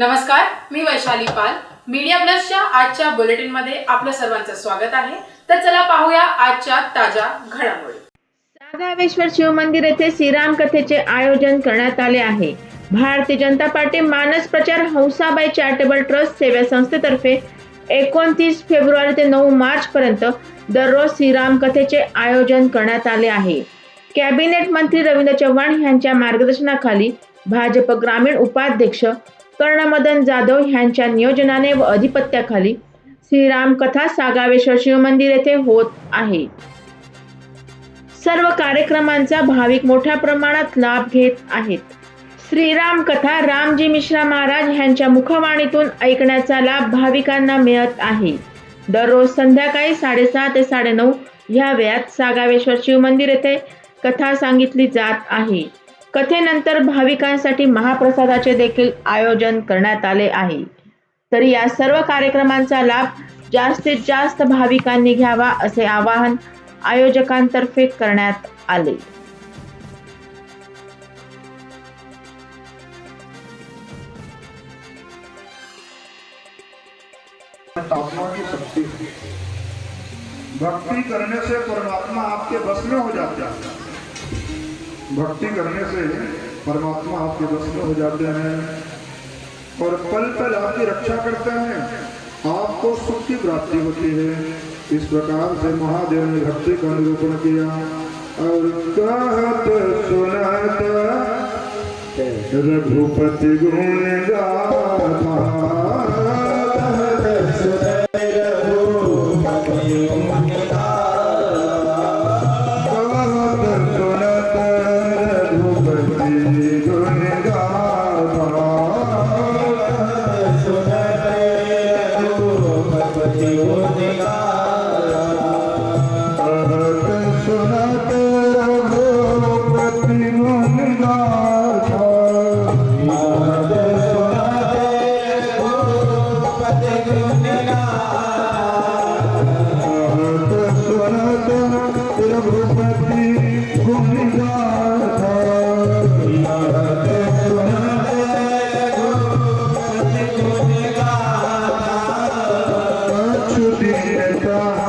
नमस्कार मी वैशाली पाल. मीडिया प्लसच्या आजच्या बुलेटिनमध्ये आपलं सर्वांचं स्वागत आहे. तर चला पाहूया आजच्या ताज्या घडामोडी. सागावेश्वर शिवमंदिर येथे श्रीराम कथेचे आयोजन करण्यात आले आहे. भारतीय जनता पार्टी मानस प्रचार हंसाबाई चॅरिटेबल ट्रस्ट सेवा संस्थेतर्फे एकोणतीस फेब्रुवारी ते नऊ मार्च पर्यंत दररोज श्रीराम कथेचे आयोजन करण्यात आले आहे. कॅबिनेट मंत्री रवींद्र चव्हाण यांच्या मार्गदर्शनाखाली भाजप ग्रामीण उपाध्यक्ष कर्णमदन जाधव ह्यांच्या नियोजनाने व अधिपत्याखाली श्रीराम कथा सागावेश्वर शिवमंदिर येथे होत आहे. सर्व कार्यक्रमांचा भाविक मोठ्या प्रमाणात लाभ घेत आहेत. श्रीराम कथा रामजी मिश्रा महाराज यांच्या मुखवाणीतून ऐकण्याचा लाभ भाविकांना मिळत आहे. दररोज संध्याकाळी साडेसहा ते साडेनऊ या वेळात सागावेश्वर शिवमंदिर येथे कथा सांगितली जात आहे. कथेनंतर भाविकांसाठी महाप्रसादाचे देखील आयोजन करण्यात आले आहे. तर या सर्व कार्यक्रमांचा लाभ जास्तीत जास्त भाविकांनी घ्यावा असे आवाहन आयोजकांतर्फे करण्यात आले. भक्ति करने से परमात्मा आपके बस में हो जाते. हैं भक्ति करने से परमात्मा आपके बस में हो जाते हैं और पल पल आपकी रक्षा करते हैं। आपको सुख की प्राप्ति होती है। इस प्रकार से महादेव ने भक्ति का निरूपण किया। और कहत सुनत, रघुपति गुण गाथा। रघुपति ता